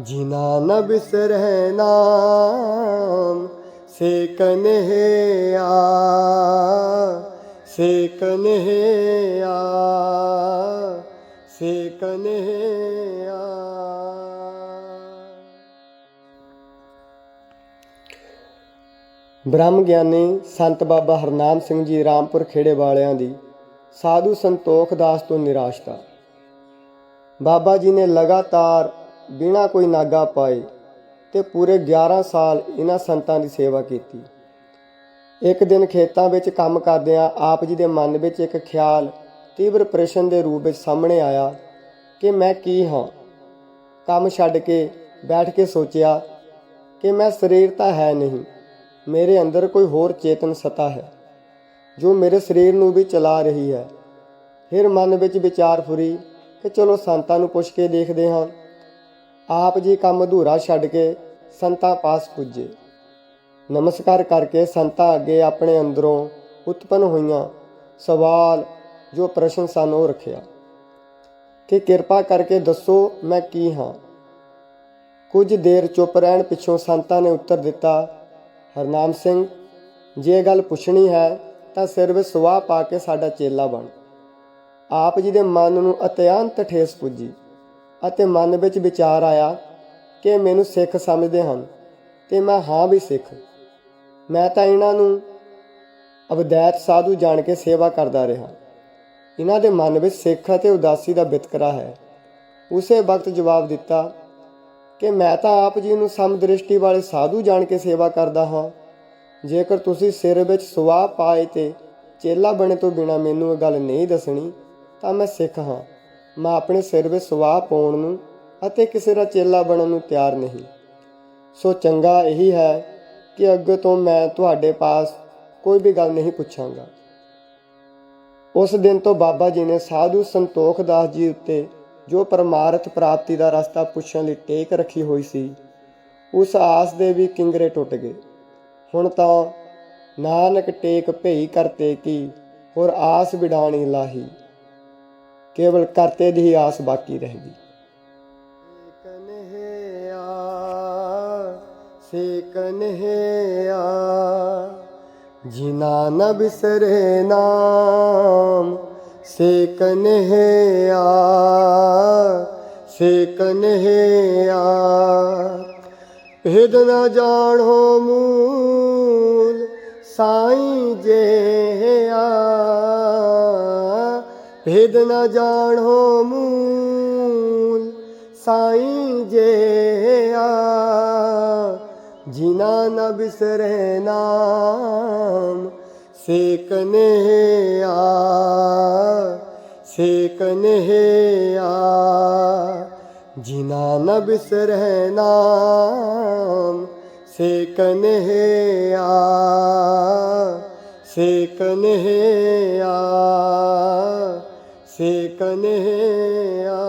ਜਿਨਾ ਨ ਬਿਸਰੈ ਨਾਮ ਸੇ ਕਨਹਿਆ ਸੇ ਕਨਹਿਆ ਸੇ ਕਨਹਿਆ ਬ੍ਰਹਮ ਗਿਆਨੀ ਸੰਤ ਬਾਬਾ ਹਰਨਾਮ ਸਿੰਘ ਜੀ ਰਾਮਪੁਰ ਖੇੜੇ ਵਾਲਿਆਂ ਦੀ ਸਾਧੂ ਸੰਤੋਖ ਦਾਸ ਤੋਂ ਨਿਰਾਸ਼ਤਾ ਬਾਬਾ ਜੀ ਨੇ ਲਗਾਤਾਰ ਬਿਨਾਂ ਕੋਈ ਨਾਗਾ ਪਾਏ ਤੇ ਪੂਰੇ 11 ਸਾਲ ਇਹਨਾਂ ਸੰਤਾਂ ਦੀ ਸੇਵਾ ਕੀਤੀ। ਇੱਕ ਦਿਨ ਖੇਤਾਂ ਵਿੱਚ ਕੰਮ ਕਰਦਿਆਂ ਆਪ ਜੀ ਦੇ ਮਨ ਵਿੱਚ ਇੱਕ ਖਿਆਲ ਤੀਬਰ ਪ੍ਰਸ਼ਨ ਦੇ ਰੂਪ ਵਿੱਚ ਸਾਹਮਣੇ ਆਇਆ ਕਿ ਮੈਂ ਕੀ ਹਾਂ। ਕੰਮ ਛੱਡ ਕੇ ਬੈਠ ਕੇ ਸੋਚਿਆ ਕਿ ਮੈਂ ਸਰੀਰ ਤਾਂ ਹੈ ਨਹੀਂ, ਮੇਰੇ ਅੰਦਰ ਕੋਈ ਹੋਰ ਚੇਤਨ ਸਤਾ ਹੈ, ਜੋ ਮੇਰੇ ਸਰੀਰ ਨੂੰ ਵੀ ਚਲਾ ਰਹੀ ਹੈ। ਫਿਰ ਮਨ ਵਿੱਚ ਵਿਚਾਰ ਫੁਰੀ ਕਿ ਚਲੋ ਸੰਤਾਂ ਨੂੰ ਪੁੱਛ ਕੇ ਦੇਖਦੇ ਹਾਂ ਆਪ ਜੀ ਕੰਮ ਅਧੂਰਾ ਛੱਡ ਕੇ ਸੰਤਾਂ ਪਾਸ ਪੁੱਜੇ। ਨਮਸਕਾਰ ਕਰਕੇ ਸੰਤਾਂ ਅੱਗੇ ਆਪਣੇ ਅੰਦਰੋਂ ਉਤਪਨ ਹੋਈਆਂ ਸਵਾਲ, ਜੋ ਪ੍ਰਸ਼ਨ ਸਨ ਉਹ ਰੱਖਿਆ। ਕਿ ਕਿਰਪਾ ਕਰਕੇ ਦੱਸੋ ਮੈਂ ਕੀ ਹਾਂ। ਕੁਝ ਦੇਰ ਚੁੱਪ ਰਹਿਣ ਪਿੱਛੋਂ ਸੰਤਾਂ ਨੇ ਉੱਤਰ ਦਿੱਤਾ, ਹਰਨਾਮ ਸਿੰਘ, ਜੇ ਗੱਲ ਪੁੱਛਣੀ ਹੈ, ਤਾਂ ਸਿਰ ਵਿੱਚ ਸੁਆਹ ਪਾ ਕੇ ਸਾਡਾ ਚੇਲਾ ਬਣ। ਆਪ ਜੀ ਦੇ ਮਨ ਨੂੰ ਅਤਿਅੰਤ ਠੇਸ ਪੁੱਜੀ। ਅਤੇ ਮਨ ਵਿੱਚ ਵਿਚਾਰ ਆਇਆ ਕਿ ਮੈਨੂੰ ਸਿੱਖ ਸਮਝਦੇ ਹਨ ਤੇ ਮੈਂ ਹਾਂ ਵੀ ਸਿੱਖ। ਮੈਂ ਤਾਂ ਇਹਨਾਂ ਨੂੰ ਅਵਦੈਤ ਸਾਧੂ ਜਾਣ ਕੇ ਸੇਵਾ ਕਰਦਾ ਰਿਹਾ। ਇਹਨਾਂ ਦੇ ਮਨ ਵਿੱਚ ਸਿੱਖ ਅਤੇ ਉਦਾਸੀ ਦਾ ਵਿਤਕਰਾ ਹੈ। ਉਸੇ ਵਕਤ ਜਵਾਬ ਦਿੱਤਾ ਕਿ ਮੈਂ ਤਾਂ ਆਪ ਜੀ ਨੂੰ ਸਮਦ੍ਰਿਸ਼ਟੀ ਵਾਲੇ ਸਾਧੂ ਜਾਣ ਕੇ ਸੇਵਾ ਕਰਦਾ ਹਾਂ। ਜੇਕਰ ਤੁਸੀਂ ਸਿਰ ਵਿੱਚ ਸੁਆਹ ਪਾਏ ਤੇ ਚੇਲਾ ਬਣੇ ਤੋਂ ਬਿਨਾ ਮੈਨੂੰ ਇਹ ਗੱਲ ਨਹੀਂ ਦੱਸਣੀ, ਤਾਂ ਮੈਂ ਸਿੱਖ ਹਾਂ। ਮੈਂ ਆਪਣੇ ਸਿਰ ਵਿੱਚ ਸੁਆਹ ਪਾਉਣ ਨੂੰ ਅਤੇ ਕਿਸੇ ਦਾ ਚੇਲਾ ਬਣਨ ਨੂੰ ਤਿਆਰ ਨਹੀਂ। ਸੋ ਚੰਗਾ ਇਹੀ ਹੈ ਕਿ ਅੱਗੇ ਤੋਂ ਮੈਂ ਤੁਹਾਡੇ ਪਾਸ ਕੋਈ ਵੀ ਗੱਲ ਨਹੀਂ ਪੁੱਛਾਂਗਾ। ਉਸ ਦਿਨ ਤੋਂ ਬਾਬਾ ਜੀ ਨੇ ਸਾਧੂ ਸੰਤੋਖ ਦਾਸ ਜੀ ਉੱਤੇ ਜੋ ਪਰਮਾਰਥ ਪ੍ਰਾਪਤੀ ਦਾ ਰਸਤਾ ਪੁੱਛਣ ਲਈ ਟੇਕ ਰੱਖੀ ਹੋਈ ਸੀ, ਉਸ ਆਸ ਦੇ ਵੀ ਕਿੰਗਰੇ ਟੁੱਟ ਗਏ। ਹੁਣ ਤਾਂ ਨਾਨਕ ਟੇਕ ਭਈ ਕਰਤੇ ਕੀ, ਹੋਰ ਆਸ ਵਿਡਾਣੀ ਲਾਹੀ। ਕੇਵਲ ਕਰਤੇ ਦੀ ਆਸ ਬਾਕੀ ਰਹਿ ਗਈ ਕਨਹਿਆ ਸੇ ਕਨਹਿਆ ਜਿਨਾ ਨ ਬਿਸਰੇ ਨਾਮ ਸੇ ਕਨਹਿਆ ਸੇ ਕਨਹਿਆ ਭੇਦ ਨ ਜਾਣੋ ਮੂਲ, ਸਾਈਂ ਜੇ ਭੇਦ ਨ ਜਾਣੋ ਮੂਲ, ਸਾਈਂ ਜੇਆ ਜਿਨਾ ਨ ਬਿਸਰੇ ਨਾਮ, ਸੇ ਕਨਹਿਆ ਸੇ ਕਨਹਿਆ ਜਿਨਾ ਨ ਬਿਸਰੇ ਨਾਮ, ਸੇ ਕਨਹਿਆ ਸੇ ਕਨਹਿਆ ਸੇ ਕਨਹਿਆ